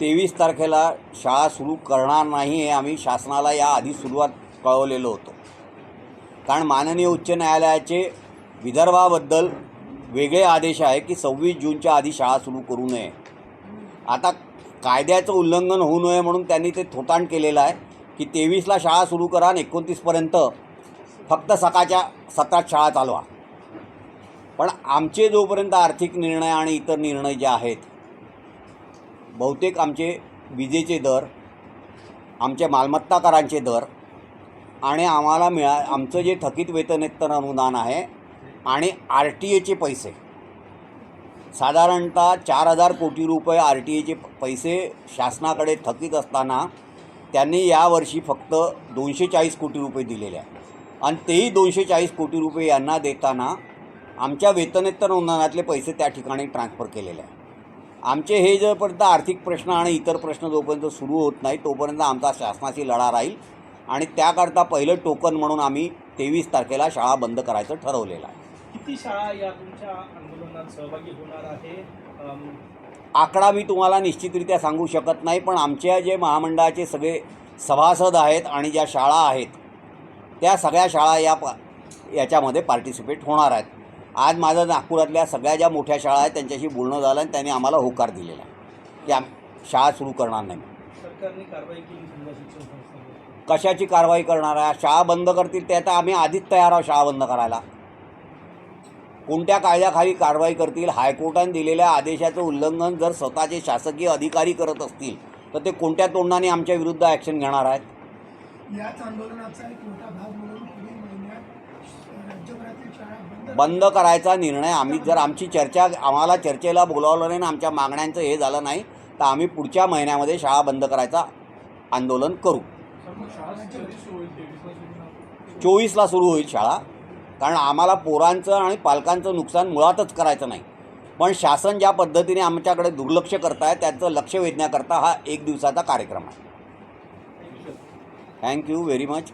तेवीस तारखेला शाळा सुरू करणार नाही हे आम्ही शासनाला या आधी सुरुवात कळवलेलो होतो. कारण माननीय उच्च न्यायालयाचे विदर्भाबद्दल वेगळे आदेश आहे की सव्वीस जूनच्या आधी शाळा सुरू करू नये. आता कायद्याचं उल्लंघन होऊ नये म्हणून त्यांनी ते थोतांड केलेलं आहे की तेवीसला शाळा सुरू करा आणि एकोणतीसपर्यंत फक्त सकाळच्या सत्रात शाळा चालवा. पण आमचे जोपर्यंत आर्थिक निर्णय आणि इतर निर्णय जे आहेत बहुतेक आमचे विजेचे दर आमच्या मालमत्ता करांचे दर आणि आम्हाला मिळा आमचं जे थकीत वेतनेत्तर अनुदान आहे आणि आर टी एचे पैसे. साधारणतः चार हजार कोटी रुपये आर टी एचे पैसे शासनाकडे थकीत असताना त्यांनी यावर्षी फक्त दोनशे चाळीस कोटी रुपये दिलेले आहे आणि तेही दोनशे चाळीस कोटी रुपये यांना देताना आमच्या वेतनेतर अनुदानातले पैसे त्या ठिकाणी ट्रान्सफर केलेले आहे आमचे हे जोपर्यंत आर्थिक प्रश्न आणि इतर प्रश्न जोपर्यंत सुरू होत नाही तोपर्यंत आमचा शासनाशी लढा राहील. आणि त्याकरता पहिलं टोकन म्हणून आम्ही तेवीस तारखेला शाळा बंद करायचं ठरवलेलं आहे. किती शाळा या तुमच्या आंदोलनात सहभागी होणार आहे? आकडा मी तुम्हाला निश्चितरित्या सांगू शकत नाही पण आमच्या जे महामंडळाचे सगळे सभासद आहेत आणि ज्या शाळा आहेत त्या सगळ्या शाळा या पा याच्यामध्ये पार्टिसिपेट होणार आहेत. आज माझं नागपुरातल्या सगळ्या ज्या मोठ्या शाळा आहेत त्यांच्याशी बोलणं झालं आणि त्यांनी आम्हाला होकार दिलेला आहे. की आम शाळा सुरू करणार नाही. कशाची कारवाई करणार आहे? शाळा बंद करतील ते आता आम्ही आधीच तयार आहोत शाळा बंद करायला. कोणत्या कायद्याखाली कारवाई करतील? हायकोर्टाने दिलेल्या आदेशाचं उल्लंघन जर स्वतःचे शासकीय अधिकारी करत असतील तर ते कोणत्या तोंडाने आमच्या विरुद्ध ॲक्शन घेणार आहेत? याच आंदोलनाचा एक मोठा भाग म्हणून बंद करायचा निर्णय. आम्ही जर आमची चर्चा आम्हाला चर्चेला बोलावलं नाही ना आमच्या मागण्यांचं हे झालं नाही तर आम्ही पुढच्या महिन्यामध्ये शाळा बंद करायचा आंदोलन करू. चोवीसला सुरू होईल शाळा. कारण आम्हाला पोरांचं आणि पालकांचं नुकसान मुळातच करायचं नाही. पण शासन ज्या पद्धतीने आमच्याकडे दुर्लक्ष करत आहे त्याचं लक्ष वेधण्याकरता हा एक दिवसाचा कार्यक्रम आहे. Thank you very much